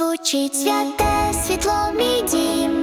звучить святе світло мій дім.